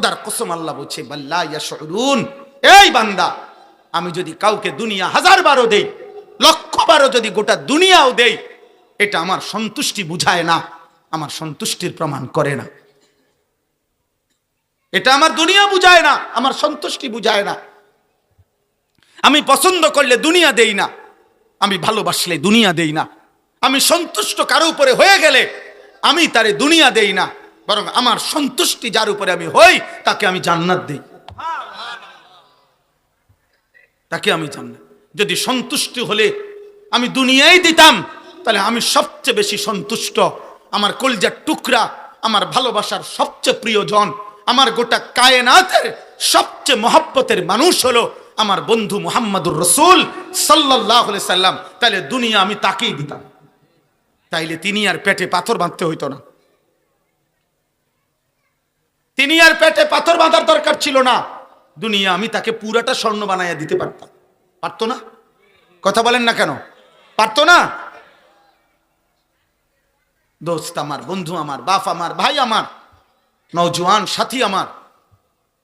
খোদার কসম আল্লাহ বলছে, বাল্লা ইয়াশউরুন। এই বান্দা, আমি যদি কাউকে দুনিয়া হাজার বারো দেই, লক্ষ বারো যদি গোটা দুনিয়াও দেই, এটা আমার সন্তুষ্টি বুঝায় না, আমার সন্তুষ্টির প্রমাণ করে না। এটা আমার দুনিয়া বুঝায় না, আমার সন্তুষ্টি বুঝায় না। আমি পছন্দ করলে দুনিয়া দেই না, আমি ভালোবাসলে দুনিয়া দেই না। আমি সন্তুষ্ট কারও উপরে হয়ে গেলে আমি তারে দুনিয়া দেই না। বরং আমার সন্তুষ্টি যার উপরে আমি হই, তাকে আমি জান্নাত দেই। তাকে আমি জান্নাত। যদি সন্তুষ্টি হলে আমি দুনিয়াই দিতাম, তাহলে আমি সবচেয়ে বেশি সন্তুষ্ট। আমার কলজার টুকরা, আমার ভালোবাসার সবচেয়ে প্রিয়জন, আমার গোটা কায়নাতের সবচেয়ে মহাব্বতের মানুষ হলো আমার বন্ধু মোহাম্মদুর রসুল সাল্লাহ সাল্লাম। তাহলে দুনিয়া আমি তাকেই দিতাম। তাইলে তিনি আর পেটে পাথর বাঁধতে হইতো না। তিনি আর পেটে পাথর বাঁধার দরকার ছিল না। দুনিয়া আমি তাকে পুরাটা স্বর্ণ বানাইয়া দিতে পারতাম। পারতো না? কথা বলেন না কেন? পারতো না? দোস্ত আমার, বন্ধু আমার, বাপ আমার, ভাই আমার, নওজোয়ান সাথী আমার,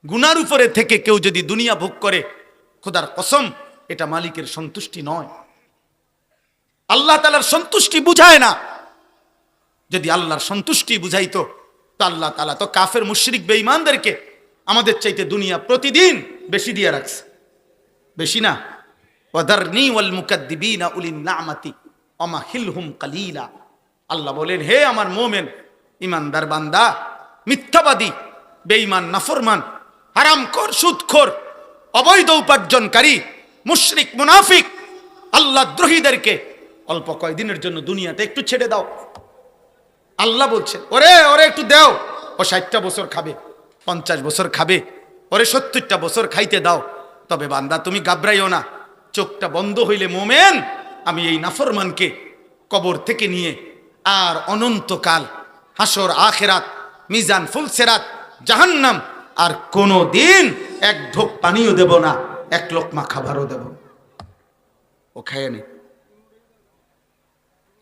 গুনার উপরে থেকে কেউ যদি দুনিয়া ভোগ করে, খোদার কসম, এটা মালিকের সন্তুষ্টি নয়। আল্লাহ তালার সন্তুষ্টি বুঝায় না। যদি আল্লাহর সন্তুষ্টি বুঝাইতো তো আল্লাহ তালা তো কাফের মুশরিক বেঈমানদেরকে আমাদের চাইতে দুনিয়া প্রতিদিন বেশি দিয়ে রাখছে। বেশি না। ওয়াদারনি ওয়াল মুকাদ্দিবিনা উলিন নামাতি অমাহিলহুম কালিলা। আল্লাহ বলেন, হে আমার মোমেন ইমানদার বান্দা, মিথ্যাবাদী, বেঈমান, নাফরমান, হারামখোর, সুদখোর, অবৈধ উপার্জনকারী, মুশরিক, মুনাফিক, আল্লাহ দ্রোহীদেরকে অল্প কয়দিনের জন্য দুনিয়াতে একটু ছেড়ে দাও। আল্লাহ বলছে, ওরে ওরে একটু দাও। ও ষাটটা বছর খাবে, পঞ্চাশ বছর খাবে। ওরে সত্তরটা বছর খাইতে দাও। তবে বান্দা, তুমি গাবরাইও না। চোখটা বন্ধ হইলে মোমেন, আমি এই নাফরমানকে কবর থেকে নিয়ে আর অনন্তকাল হাসর, আখেরাত, মিজান, ফুলসেরাত, জাহান্নাম আর কোনো দিন এক ঢোক পানিও দেব না, এক লোকমা খাবারও দেব ও খায় নি।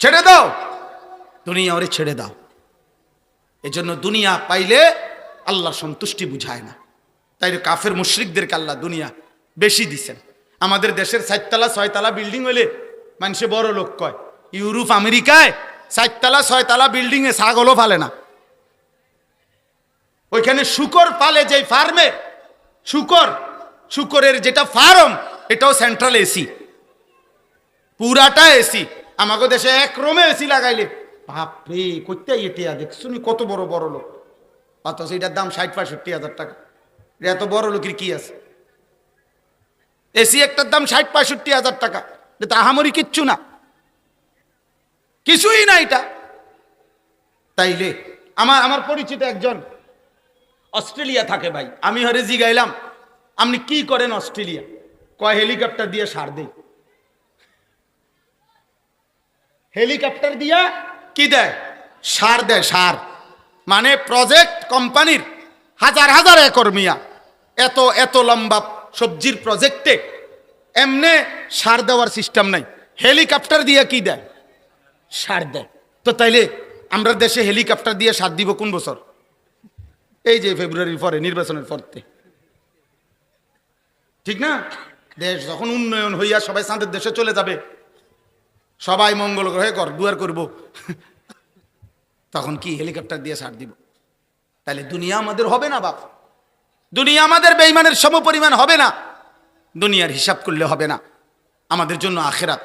ছেড়ে দাও। দুনিয়া ওরে ছেড়ে দাও। এজন্য দুনিয়া পাইলে আল্লাহ সন্তুষ্টি বুঝায় না। তাই কাফের মুশ্রিকদেরকে আল্লাহ দুনিয়া বেশি দিছেন। আমাদের দেশের সাততলা ছয়তলা বিল্ডিং হইলে মানুষে বড় লোক কয়, ইউরোপ, আমেরিকায় সাততলা ছয়তলা বিল্ডিং এ ছাগলও ফালে না। ওইখানে শুকর পালে যে ফার্মে, শুকর, শুকরের যেটা ফার্ম, এটাও সেন্ট্রাল এসি পুরাটা এসি আমাকে দেশে এক রোমে এসি লাগাইলে বাপরে করতে এটিয়া দেখছ নি কত বড় বড় লোক? অথচ এটার দাম ষাট পঁয়ষট্টি হাজার টাকা। এত বড় লোকের কি আছে? এসি একটার দাম ষাট পঁয়ষট্টি হাজার টাকা। এটা আহামরি কিচ্ছু না। কিছুই না এটা। তাইলে আমার আমার পরিচিত একজন অস্ট্রেলিয়া থাকে ভাই, আমি হরে জিগাইলাম, আপনি কি করেন অস্ট্রেলিয়া? কয়, হেলিকপ্টার দিয়ে সার দেই। হেলিকপ্টার দিয়া কি দেয়? সার দেয়, সার। মানে প্রজেক্ট কোম্পানির হাজার হাজার একর মিয়া। এত এত লম্বা সবজির প্রজেক্টে এমনে সার দেওয়ার সিস্টেম নাই। হেলিকপ্টার দিয়ে কি দেয়? সার দেয়। তো তাইলে আমরা দেশে হেলিকপ্টার দিয়ে সার দিব কোন বছর? এই যে ফেব্রুয়ারির পরে, নির্বাচনের পরতে। ঠিক না? দেশ যখন উন্নয়ন হইয়া সবাই চাঁদের দেশে চলে যাবে। সবাই মঙ্গল গ্রহে ঘর দুয়ার করব। তখন কি হেলিকপ্টার দিয়ে সার দিব? তাহলে দুনিয়া আমাদের হবে না বাপ। দুনিয়া আমাদের বেইমানের সমপরিমাণ হবে না। দুনিয়ার হিসাব করলে হবে না। আমাদের জন্য আখেরাত,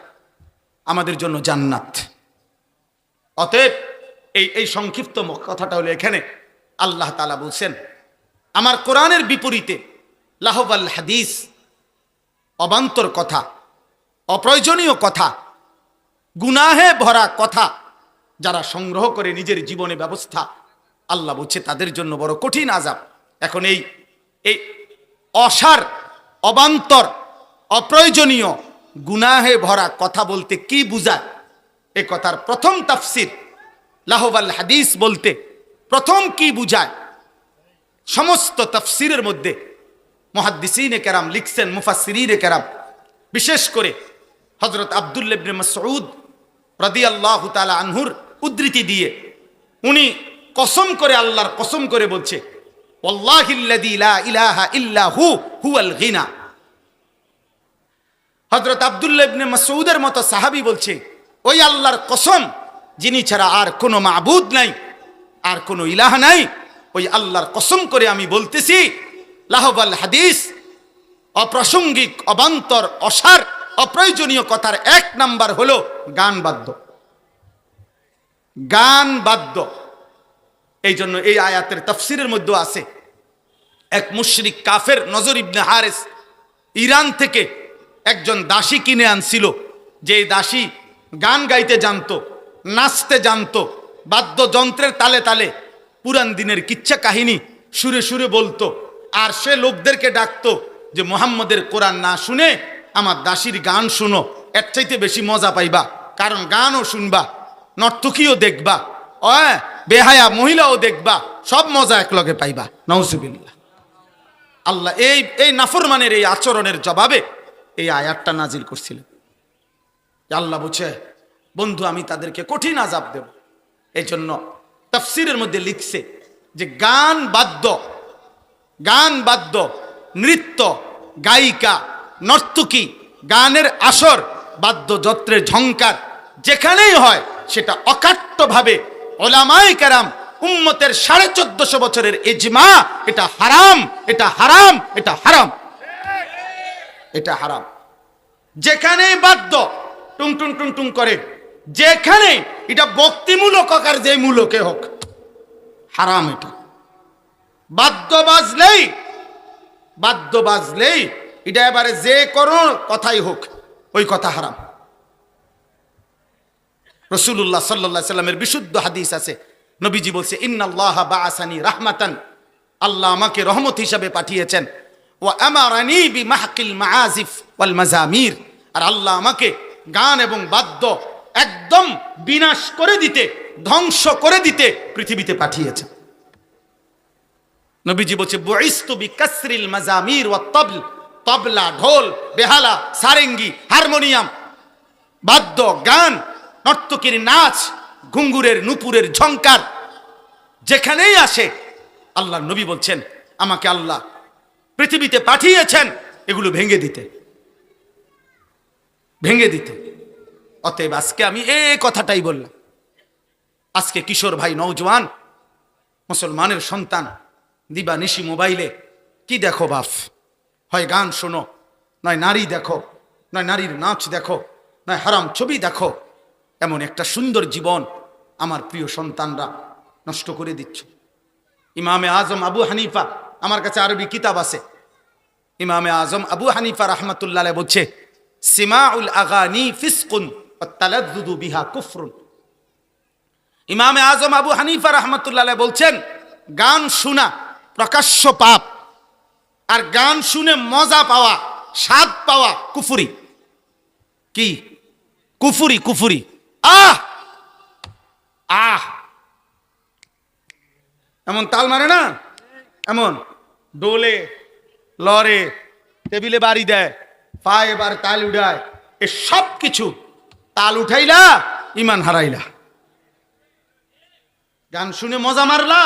আমাদের জন্য জান্নাত। অতএব এই এই সংক্ষিপ্ত কথাটা হলো এখানে আল্লাহ তালা বলছেন, আমার কোরআনের বিপরীতে লাহবাল হাদিস অবান্তর কথা, অপ্রয়োজনীয় কথা গুনাহে ভরা কথা যারা সংগ্রহ করে নিজের জীবনে ব্যবস্থা, আল্লাহ বলছে তাদের জন্য বড় কঠিন আজাব এখন এই এই অসার, অবান্তর, অপ্রয়োজনীয়, গুনাহে ভরা কথা বলতে কি বুঝায়? এ কথার প্রথম তাফসির লাহবাল হাদিস বলতে প্রথম কি বুঝায়? সমস্ত তাফসিরের মধ্যে মহাদ্দিসিনে কেরাম লিখছেন মুফাসিরিনে কেরাম বিশেষ করে হজরত আবদুল্লেবনে মসউদ রদি আল্লাহ তালা আনহুর উদ্ধৃতি দিয়ে উনি কসম করে আল্লাহর কসম করে বলছে ওয়াল্লাহিল্লাযী লা ইলাহা ইল্লা হু, হুয়াল গিনা। হযরত আব্দুল্লাহ মতো সাহাবী বলছে, ওই আল্লাহর কসম, যিনি ছাড়া আর কোনো মাবুদ নাই, আর কোনো ইলাহ নাই, ওই আল্লাহর কসম করে আমি বলতেছি লাহবাল হাদিস অপ্রাসঙ্গিক, অবান্তর, অসার অপ্রয়োজনীয় কথার এক নাম্বার হলো গান বাদ্য। গান বাদ্য। এই জন্য এই আয়াতের তফসিরের মধ্যে আছে, এক মুশরিক কাফের নজর ইবনে হারেস ইরান থেকে একজন দাসী কিনে আনছিল যে দাসী গান গাইতে জানতো, নাচতে জানতো, বাদ্যযন্ত্রের তালে তালে পুরান দিনের কিচ্ছা কাহিনী সুরে সুরে বলতো, আর সে লোকদেরকে ডাকতো যে, মোহাম্মদের কোরআন না শুনে আমার দাসীর গান শুনো, এর চাইতে বেশি মজা পাইবা। কারণ গানও শুনবা, নর্তকীও দেখবা ও বেহায়া মহিলাও দেখবা, সব মজা একলগে পাইবা। নৌসুবিল্লা আল্লাহ, এই এই নাফরমানের এই আচরণের জবাবে এই আয়াতটা নাজিল করছিলেন। আল্লাহ বুঝে বন্ধু, আমি তাদেরকে কঠিন আজাব দেব। এই জন্য তফসিরের মধ্যে লিখছে যে গান বাদ্য গান বাদ্য, নৃত্য, গায়িকা নর্তকী, গানের আসর, বাদ্যযন্ত্রের ঝঙ্কার যেখানেই হয় সেটা অকাট্যভাবে ওলামাই কারাম উম্মতের সাড়ে চোদ্দশো বছরের এজমা এটা হারাম এটা হারাম এটা হারাম। এটা হারাম। যেখানে বাদ্য টুং টুং টুং টুং করে যেখানে এটা ভক্তিমূলক আকার যে মূলকে হোক, হারাম এটা। বাদ্য বাজলেই বাদ্য বাজলেই এটা এবারে যে করো কথাই হোক, ওই কথা হারাম। রসুল্লাহ সাল্লাহ সাল্লামের বিশুদ্ধ হাদিস আছে। নবীজি বলছে, ইন্নাল্লাহ বা আসানি রাহমাতান। আল্লাহ আমাকে রহমত হিসাবে পাঠিয়েছেন। ও আমারানি বি মাহকিল মাআজিফ ওয়াল মাজামির আর আল্লাহ আমাকে গান এবং বাদ্য একদম বিনাশ করে দিতে, ধ্বংস করে দিতে পৃথিবীতে পাঠিয়েছেন। নবীজি বলছে, বুইস্তু বিকাসরিল মাজামির ওয়া তবল। তবলা, ঢোল, বেহালা, সারেঙ্গি, হারমোনিয়াম, বাদ্য, গান, নর্তকীর নাচ, ঘুঙ্গুরের নুপুরের ঝঙ্কার যেখানেই আসে আল্লাহ নবী বলছেন, আমাকে আল্লাহ পৃথিবীতে পাঠিয়েছেন, এগুলো ভেঙে দিতে। ভেঙে দিতে। অতএব আজকে আমি এই কথাটাই বললাম। আজকে কিশোর ভাই নৌজওয়ান মুসলমানের সন্তান দিবা নিশি মোবাইলে, কি দেখো বাপ হয় গান শোনো নয় নারী দেখো নয় নারীর নাচ দেখো নয় হারাম ছবি দেখো, এমন একটা সুন্দর জীবন আমার প্রিয় সন্তানরা নষ্ট করে দিচ্ছ। ইমামে আজম আবু হানিফা, আমার কাছে আরবি কিতাব আছে। ইমামে আজম আবু হানিফা রহমতুল্লাহ বলছে, সিমাউল আগানি ফিসকুন বিহা কুফরুন। ইমামে আজম আবু হানিফা রহমতুল্লাহ বলছেন, গান শোনা প্রকাশ্য পাপ আর গান শুনে মজা পাওয়া, স্বাদ পাওয়া কুফুরি। কি? কুফুরি কুফুরি। আহ! আহ! এমন তাল মারে না? এমন। ডোলে লরে, টেবিলে বাড়ি দেয়, পায়ে এবার তাল উঠায় এ সব কিছু তাল উঠাইলা, ইমান হারাইলা। গান শুনে মজা মারলা,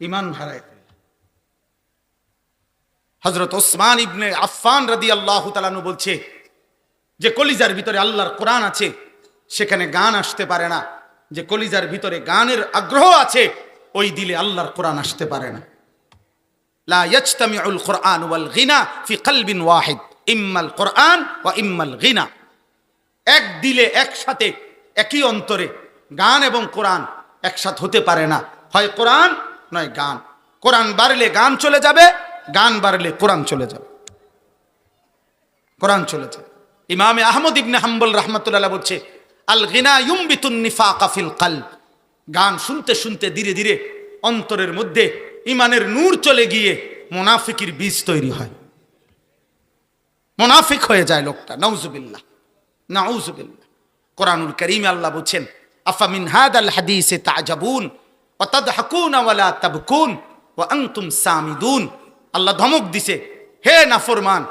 ইমান হারাই হজরত ওসমান ইবনে আফফান রাদি আল্লাহ তালানু বলছে যে কলিজার ভিতরে আল্লাহর কোরআন আছে, সেখানে গান আসতে পারে না। যে কলিজার ভিতরে গানের আগ্রহ আছে, ওই দিলে আল্লাহর কোরআন আসতে পারে না। লা কোরআন ফি ইম্মাল কোরআন ইম্মাল এক দিলে একসাথে, একই অন্তরে গান এবং হতে পারে না। হয় কোরআন নয় গান। কোরআন বাড়লে গান চলে যাবে গান বাড়লে কোরআন চলে যাবে। কোরআন চলে যাবে। ইমামে আহমদ ইবনে হাম্বল রহমতুল্লাহ বলছে আল গিনা ইউম্বিতুন নিফাকা ফিল কলব। গান শুনতে শুনতে ধীরে ধীরে অন্তরের মধ্যে ইমানের নূর চলে গিয়ে মোনাফিকির বীজ তৈরি হয়। মোনাফিক হয়ে যায় লোকটা, নাউজুবিল্লাহ নাউজুবিল্লাহ। কোরআনুল করিম আল্লাহ বলছেন, আফামিন হাদাল হাদিসে তাজাবুন ও তাদহাকুন ওয়ালা তাবকুন, ওয়া আনতুম সামিদুন। আল্লাহ ধমক দিছে, হে নাফরমান,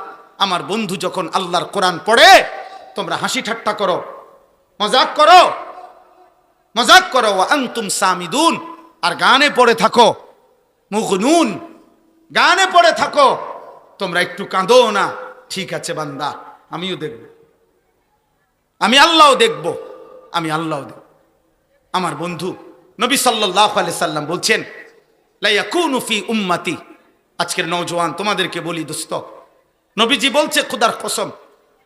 আমার বন্ধু যখন আল্লাহর কোরআন পড়ে, তোমরা হাসি ঠাট্টা করো, মজাক করো মজাক করো আনতুম সামিদুন, আর গানে পড়ে থাকো, মুগনুন, গানে পড়ে থাকো, তোমরা একটু কাঁদো না, ঠিক আছে বান্দা, আমিও দেখব, আমি আল্লাহও দেখব, আমি আল্লাহও দেখব। আমার বন্ধু নবী সাল্লাহ আলি সাল্লাম বলছেন লাইয়াকুনু ফি উম্মাতি আজকের নওজোয়ান, তোমাদেরকে বলি দোস্ত, নবীজি বলছে, খুদার কসম,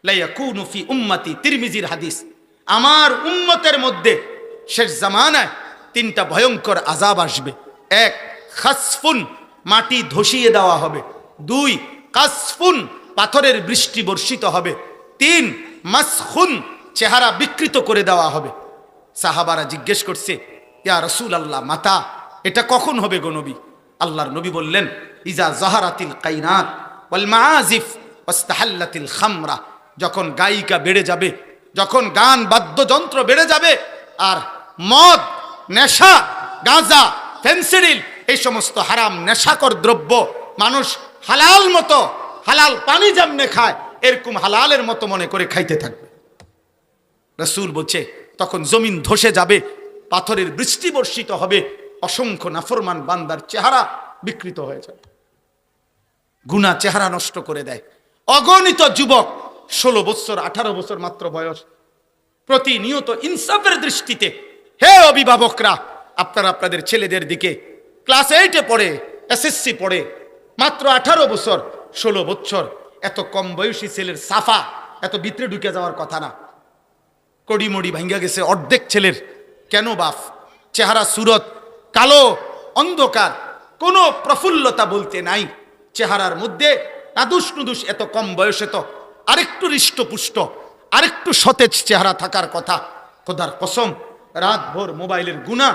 লাইয়াকুনু ফি উম্মাতি তিরমিজির হাদিস। আমার উম্মতের মধ্যে শেষ জামানায় তিনটা ভয়ঙ্কর আজাব আসবে। এক, খাসফুন, মাটি ধসিয়ে দেওয়া হবে। দুই, কাসফুন, পাথরের বৃষ্টি বর্ষিত হবে। তিন, মাসখুন, চেহারা বিকৃত করে দেওয়া হবে। সাহাবারা জিজ্ঞেস করছে, ইয়া রসুল আল্লাহ মাতা, এটা কখন হবে গো নবী? আল্লাহর নবী বললেন, ইজা জাহারাতিল কাইনাত ওয়াল মাআজিফ খামরা। যখন গায়িকা বেড়ে যাবে, যখন গান বাদ্যযন্ত্র বেড়ে যাবে, আর মদ, নেশা, গাঁজা, ফেন্সিডিল, এই সমস্ত হারাম নেশাকর দ্রব্য মানুষ হালাল মতো, হালাল পানি যেমনে খায়, এরকম হালালের মতো মনে করে খাইতে থাকবে। রসুল বলছে, তখন জমিন ধসে যাবে, পাথরের বৃষ্টি বর্ষিত হবে অসংখ্য নাফরমান বান্দার চেহারা বিকৃত হয়ে যাবে গুণা চেহারা নষ্ট করে দেয়। অগণিত যুবক ষোলো বছর আঠারো বছর মাত্র বয়স। প্রতিনিয়ত ইনসাফের দৃষ্টিতে, হে অভিভাবকরা, আপনারা আপনাদের ছেলেদের দিকে ক্লাস এইটে পড়ে এসএসসি পড়ে, মাত্র আঠারো বছর ষোলো বছর এত কম বয়সী ছেলের সাফা, এত ভিতরে ঢুকে যাওয়ার কথা না। কড়িমড়ি ভাঙ্গা গেছে অর্ধেক ছেলের। কেন বাফ চেহারা, সুরত কালো, অন্ধকার, কোনো প্রফুল্লতা বলতে নাই। চেহারার মধ্যে নাদুস নুদুস এত কম বয়সে তো আরেকটু হৃষ্টপুষ্ট, আরেকটু সতেজ চেহারা থাকার কথা। খোদার কসম, রাতভর মোবাইলের গুণা,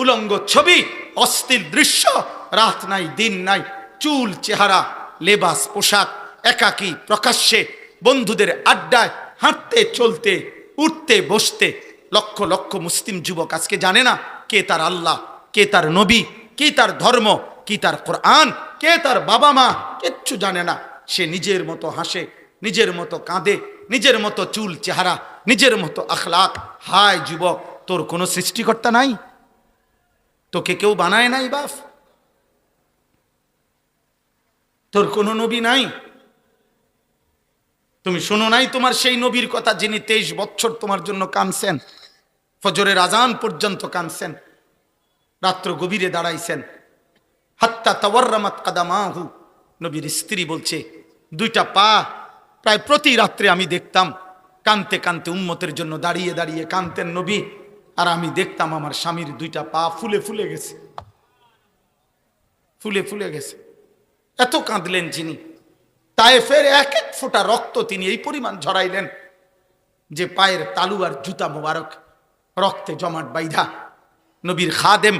উলঙ্গ ছবি, অস্থির দৃশ্য, রাত নাই, দিন নাই, চুল, চেহারা, লেবাস, পোশাক, একাকী, প্রকাশ্যে, বন্ধুদের আড্ডায়, হাঁটতে, চলতে, উঠতে, বসতে, লক্ষ লক্ষ মুসলিম যুবক আজকে জানে না কে তার আল্লাহ। কে তার নবী, কি তার ধর্ম, কি তার কোরআন, কে তার বাবা মা, কিচ্ছু জানে না। সে নিজের মতো হাসে, নিজের মতো কাঁদে, নিজের মতো চুল চেহারা, নিজের মতো আখলাক। হায় যুবক, তোর কোনো সৃষ্টিকর্তা নাই? তোকে কেউ বানায় নাই বাপ? তোর কোনো নবী নাই? তুমি শোনো নাই তোমার সেই নবীর কথা যিনি তেইশ বছর তোমার জন্য কানছেন ফজরের আজান পর্যন্ত কানছেন রাত্র গভীরে দাঁড়াইছেন। হাত্তা তাওয়ার্রামাত কাদামাহু। নবীর স্ত্রী বলছে, দুইটা পা প্রায় প্রতি রাত্রে আমি দেখতাম। কানতে কানতে উম্মতের জন্য দাঁড়িয়ে দাঁড়িয়ে কানতেন নবী। আর আমি দেখতাম আমার স্বামীর দুইটা পা ফুলে ফুলে গেছে। ফুলে ফুলে গেছে। এত কাঁদলেন যিনি। তায়েফের এক এক ফোঁটা রক্ত তিনি এই পরিমাণ ঝরাইলেন যে পায়ের তালু আর জুতা মোবারক রক্তে জমাট বাইধা নবীর খাদেম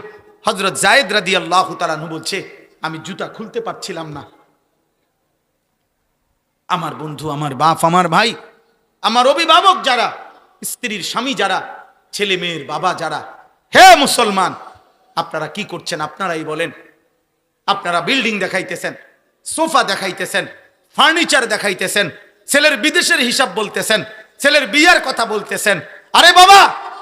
হজরত জায়েদ রাদি আল্লাহ তালানু বলছে, আমি জুতা খুলতে পারছিলাম না। আমার বন্ধু, আমার বাপ, আমার ভাই, আমার অভিভাবক যারা, স্ত্রীর স্বামী যারা, ছেলে মেয়ের বাবা যারা, হে মুসলমান, আপনারা কি করছেন? আপনারাই বলেন। আপনারা বিল্ডিং দেখাইতেছেন, সোফা দেখাইতেছেন, ফার্নিচার দেখাইতেছেন, ছেলের বিদেশের হিসাব বলতেছেন, ছেলের বিয়ার কথা বলতেছেন। আরে বাবা,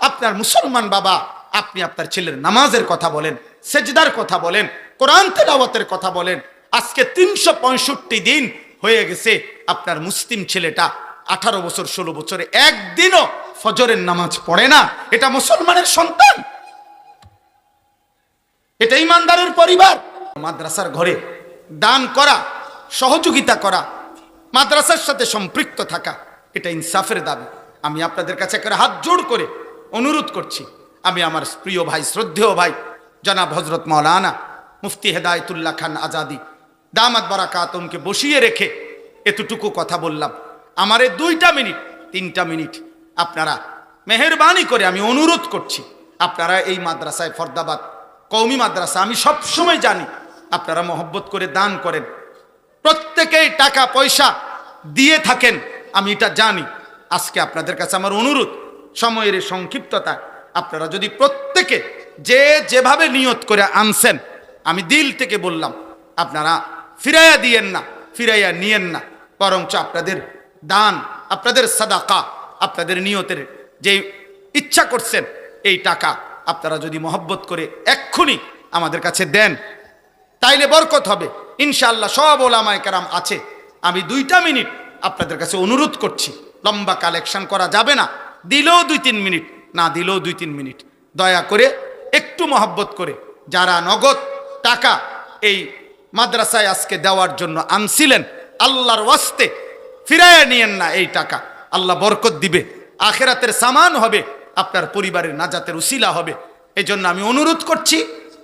আপনার মুসলমান বাবা আপনি আপনার ছেলের নামাজের কথা বলেন, সেজদার কথা বলেন, কোরআন তেলাওয়াতের কথা বলেন, আজকে তিনশো পঁয়ষট্টি দিন হয়ে গেছে আপনার মুসলিম ছেলেটা আঠারো বছর, ষোলো বছরে, একদিনও ফজরের নামাজ পড়ে না। এটা মুসলমানের সন্তান। এটা ইমানদারের পরিবার। মাদ্রাসার ঘরে দান করা, সহযোগিতা করা, মাদ্রাসার সাথে সম্পৃক্ত থাকা, এটা ইনসাফের দাবি। আমি আপনাদের কাছে হাত জোড় করে অনুরোধ করছি। আমি আমার প্রিয় ভাই, শ্রদ্ধেয় ভাই, জনাব হজরত মৌলানা মুফতি হেদায়তুল্লাহ খান আজাদি দামাত বারাকাতমকে বসিয়ে রেখে এতটুকু কথা বললাম। আমার দুইটা মিনিট, তিনটা মিনিট আপনারা মেহরবানি করে আমি অনুরোধ করছি। আপনারা এই মাদ্রাসায় ফর্দাবাদ কৌমি মাদ্রাসা আমি সব সময় জানি, আপনারা মহব্বত করে দান করেন। প্রত্যেকেই টাকা, পয়সা দিয়ে থাকেন, আমি এটা জানি। আজকে আপনাদের কাছে আমার অনুরোধ, সময়ের সংক্ষিপ্ততা আপনারা যদি প্রত্যেকে যে যেভাবে নিয়ত করে আনছেন, আমি দিল থেকে বললাম, আপনারা ফিরাইয়া দিয়েন না, ফিরাইয়া নিয়েন না। বরঞ্চ আপনাদের দান, আপনাদের সাদাকা, আপনাদের নিয়তের যে ইচ্ছা করছেন, এই টাকা আপনারা যদি মহব্বত করে এক্ষুনি আমাদের কাছে দেন, তাইলে বরকত হবে। ইনশাআল্লাহ সব ওলামায় কেরাম আছে। আমি দুইটা মিনিট আপনাদের কাছে অনুরোধ করছি। লম্বা কালেকশন করা যাবে না, দিলেও দুই তিন মিনিট। না দিলেও দুই তিন মিনিট। দয়া করে একটু মহব্বত করে যারা নগদ টাকা এই মাদ্রাসায় আজকে দেওয়ার জন্য আনছিলেন, আল্লাহর ওয়াস্তে ফিরাইয়া নিয়েন না এই টাকা। আল্লাহ বরকত দিবে, আখেরাতের সামান হবে, আপনার পরিবারের নাজাতের উসিলা হবে। এই জন্য আমি অনুরোধ করছি,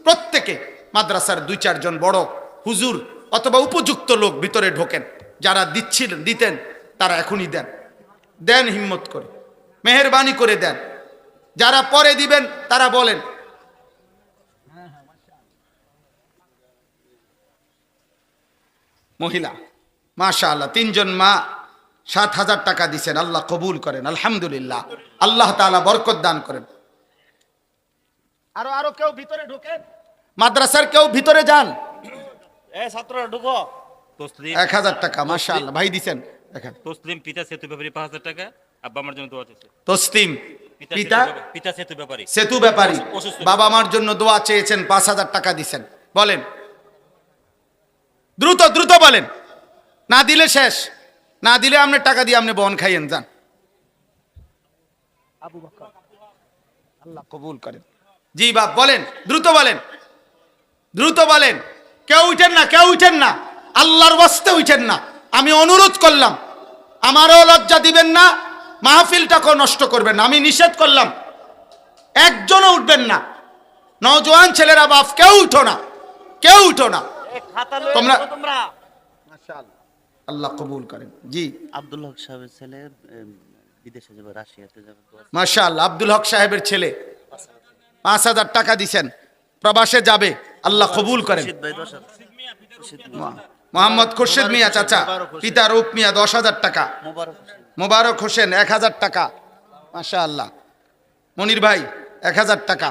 প্রত্যেকে মাদ্রাসার দুই চারজন বড় হুজুর অথবা উপযুক্ত লোক ভিতরে ঢোকেন। যারা দিচ্ছিলেন, দিতেন, তারা এখনই দেন। দেন হিম্মত করে, মেহরবানি করে দেন। যারা পরে দিবেন তারা বলেন। মহিলা মাশা আল্লাহ তিনজন মা সাত হাজার টাকা দিছেন আল্লাহ কবুল করেন আলহামদুলিল্লাহ। আল্লাহ তাআলা বরকত দান করেন। আরও আরও কেউ ভিতরে ঢোকেন। মাদ্রাসার কেউ ভিতরে যান। এ ছাত্ররা ঢুকো। এক হাজার টাকা মাশা আল্লাহ ভাই দেখেন। তসলিম পিতা সেতু ব্যাপারী পাঁচ হাজার টাকা আব্বা আমার জন্য দোয়া তসলিম পিতা পিতা? সেতু ব্যাপারী- সেতু ব্যাপারী। বাবা মার জন্য দোয়া চেয়েছেন পাঁচ হাজার টাকা দিছেন। বলেন। দ্রুত দ্রুত বলেন। না দিলে শেষ। না দিলে আপনি টাকা দিয়ে আপনি বন খাইয়েন যান। আল্লাহ কবুল করেন। জি বাপ বলেন। দ্রুত বলেন। দ্রুত বলেন। কেউ উঠেন না কেউ উঠেন না। আল্লাহর বস্তে উঠেন না। আমি অনুরোধ করলাম। আমারও লজ্জা দিবেন না। মাহফিলটাকেও নষ্ট করবেন না। আমি নিষেধ করলাম। একজনও উঠবেন না। নজওয়ান ছেলেরা বাপ কেউ উঠো না। কেউ উঠো না। তোমরা- তোমরা। আল্লাহ কবুল করেন। জি। আব্দুল হক সাহেবের ছেলে বিদেশে যাবে রাশিয়াতে যাবে। তো মাশা আল্লাহ আব্দুল হক সাহেবের ছেলে। পাঁচ হাজার টাকা দিছেন। প্রবাসে যাবে। আল্লাহ কবুল করেন। মোহাম্মদ খুরশেদ মিয়া চাচা। পিতা রূপ মিয়া দশ হাজার টাকা। মোবারক হোসেন। এক হাজার টাকা। মাশা আল্লাহ মনির ভাই এক হাজার টাকা।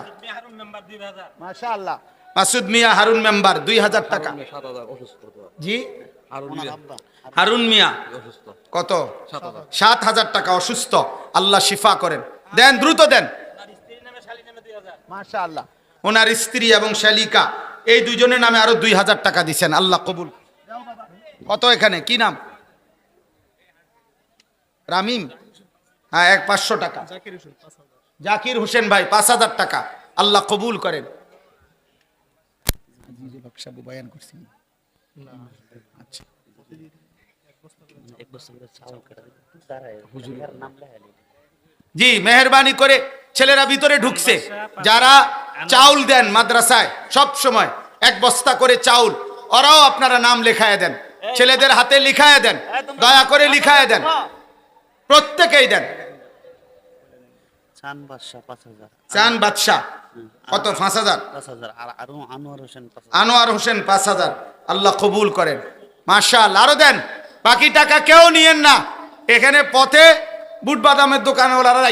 মাশা আল্লাহ মাসুদ মিয়া হারুন মেম্বার দুই হাজার টাকা। জি? হারুন মিয়া। কত? সাত হাজার। টাকা অসুস্থ। আল্লাহ শিফা করেন। দেন দ্রুত দেন। মাশা আল্লাহ ওনার স্ত্রী এবং শালিকা এই দুজনের নামে আরও দুই হাজার টাকা দিচ্ছেন আল্লাহ কবুল। কত এখানে? কি নাম? রামিম? হ্যাঁ এক পাঁচশো টাকা। জাকির হোসেন ভাই, পাঁচ হাজার টাকা। আল্লাহ কবুল করেন। জি, মেহরবানি করে ছেলেরা ভিতরে ঢুকছে। যারা চাউল দেন মাদ্রাসায়, সব সময় এক বস্তা করে চাউল, ওরাও আপনারা নাম লেখায় দেন। ছেলেদের হাতে লিখায় দেন। দয়া করে লিখায় দেন। প্রত্যেকেই দেন। চান বাদশাহ কত? পাঁচ হাজার? আনোয়ার হোসেন পাঁচ হাজার। আল্লাহ কবুল করেন। মার্শাল আরও দেন। বাকি টাকা কেউ নিয়েন না। এখানে পথে বুট বাদামের দোকানওয়ালারা